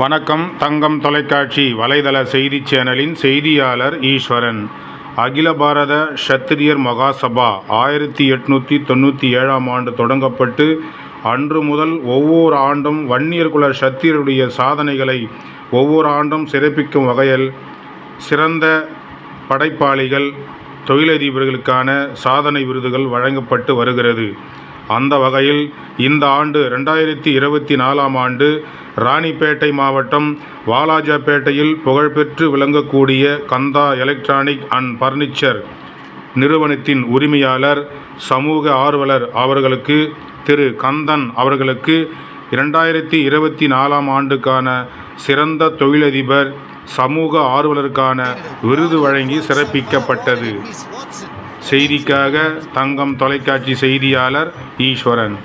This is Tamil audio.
வணக்கம் தங்கம் தொலைக்காட்சி வலைதள செய்தி சேனலின் செய்தியாளர் ஈஸ்வரன். அகில பாரத ஷத்திரியர் மகாசபா ஆயிரத்தி எட்நூற்றி தொண்ணூற்றி ஏழாம் ஆண்டு தொடங்கப்பட்டு அன்று முதல் ஒவ்வொரு ஆண்டும் வன்னியர் குல சத்திரியருடைய சாதனைகளை ஒவ்வொரு ஆண்டும் சிறப்பிக்கும் வகையில் சிறந்த படைப்பாளிகள் தொழிலதிபர்களுக்கான சாதனை விருதுகள் வழங்கப்பட்டு வருகிறது. அந்த வகையில் இந்த ஆண்டு ரெண்டாயிரத்தி இருபத்தி நாலாம் ஆண்டு ராணிப்பேட்டை மாவட்டம் வாலாஜாப்பேட்டையில் புகழ்பெற்று விளங்கக்கூடிய கந்தா எலக்ட்ரானிக் அண்ட் பர்னிச்சர் நிறுவனத்தின் உரிமையாளர் சமூக ஆர்வலர் அவர்களுக்கு திரு. கந்தன் அவர்களுக்கு இரண்டாயிரத்தி இருபத்தி நாலாம் ஆண்டுக்கான சிறந்த தொழிலதிபர் சமூக ஆர்வலருக்கான விருது வழங்கி சிறப்பிக்கப்பட்டது. செய்திக்காக தங்கம் தொலைக்காட்சி செய்தியாளர் ஈஸ்வரன்.